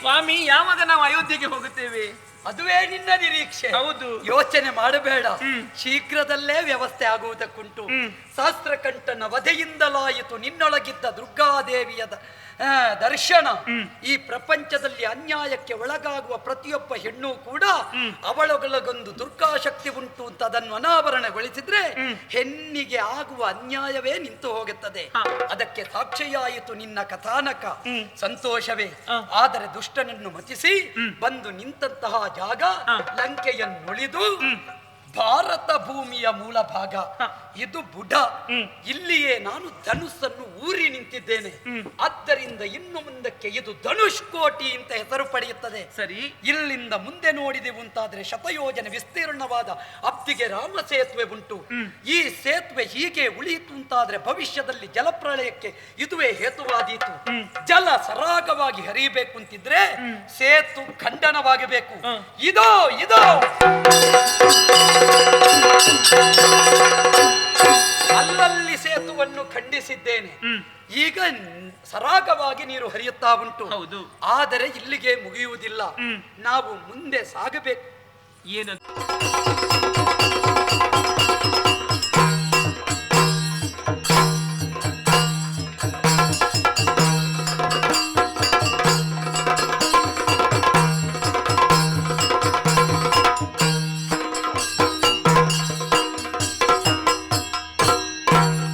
ಸ್ವಾಮಿ ಯಾವಾಗ ನಾವು ಅಯೋಧ್ಯೆಗೆ ಹೋಗುತ್ತೇವೆ? ಅದುವೇ ನಿನ್ನ ನಿರೀಕ್ಷೆ. ಹೌದು. ಯೋಚನೆ ಮಾಡಬೇಡ. ಶೀಘ್ರದಲ್ಲೇ ವ್ಯವಸ್ಥೆ ಆಗುವುದಕ್ಕುಂಟು. ಶಾಸ್ತ್ರಕಂಠನ ವಧೆಯಿಂದಲಾಯಿತು ನಿನ್ನೊಳಗಿದ್ದ ದುರ್ಗಾದೇವಿಯ ದರ್ಶನ. ಈ ಪ್ರಪಂಚದಲ್ಲಿ ಅನ್ಯಾಯಕ್ಕೆ ಒಳಗಾಗುವ ಪ್ರತಿಯೊಬ್ಬ ಹೆಣ್ಣು ಕೂಡ ಅವಳೊಳಗೊಂದು ದುರ್ಗಾಶಕ್ತಿ ಉಂಟು ಅಂತ ಅದನ್ನು ಅನಾವರಣಗೊಳಿಸಿದ್ರೆ ಹೆಣ್ಣಿಗೆ ಆಗುವ ಅನ್ಯಾಯವೇ ನಿಂತು ಹೋಗುತ್ತದೆ. ಅದಕ್ಕೆ ಸಾಕ್ಷಿಯಾಯಿತು ನಿನ್ನ ಕಥಾನಕ. ಸಂತೋಷವೇ. ಆದರೆ ದುಷ್ಟನನ್ನು ಮತಿಸಿ ಬಂದು ನಿಂತಹ ಜಾಗ. ಲಂಕೆಯನ್ನುಳಿದು ಭಾರತ ಭೂಮಿಯ ಮೂಲ ಭಾಗ. ಇದು ಬುಡ. ಇಲ್ಲಿಯೇ ನಾನು ಧನುಸ್ಸನ್ನು ಊರಿ ನಿಂತಿದ್ದೇನೆ. ಆದ್ದರಿಂದ ಇನ್ನು ಮುಂದಕ್ಕೆ ಇದು ಧನುಷ್ ಕೋಟಿ ಅಂತ ಹೆಸರು ಪಡೆಯುತ್ತದೆ. ಸರಿ. ಇಲ್ಲಿಂದ ಮುಂದೆ ನೋಡಿದೆವು ಅಂತಾದ್ರೆ ಶತಯೋಜನೆ ವಿಸ್ತೀರ್ಣವಾದ ಅಪ್ಪಿಗೆ ರಾಮ ಸೇತುವೆ ಉಂಟು. ಈ ಸೇತುವೆ ಹೀಗೆ ಉಳಿಯಿತು ಅಂತಾದ್ರೆ ಭವಿಷ್ಯದಲ್ಲಿ ಜಲಪ್ರಳಯಕ್ಕೆ ಇದುವೇ ಹೇತುವಾದೀತು. ಜಲ ಸರಾಗವಾಗಿ ಹರಿಯಬೇಕು ಅಂತಿದ್ರೆ ಸೇತು ಖಂಡನವಾಗಬೇಕು. ಇದೋ ಇದೋ. ಖಂಡಿಸಿದ್ದೇನೆ. ಈಗ ಸರಾಗವಾಗಿ ನೀರು ಹರಿಯುತ್ತಾ ಉಂಟು. ಹೌದು. ಆದರೆ ಇಲ್ಲಿಗೆ ಮುಗಿಯುವುದಿಲ್ಲ. ನಾವು ಮುಂದೆ ಸಾಗಬೇಕು. ಏನು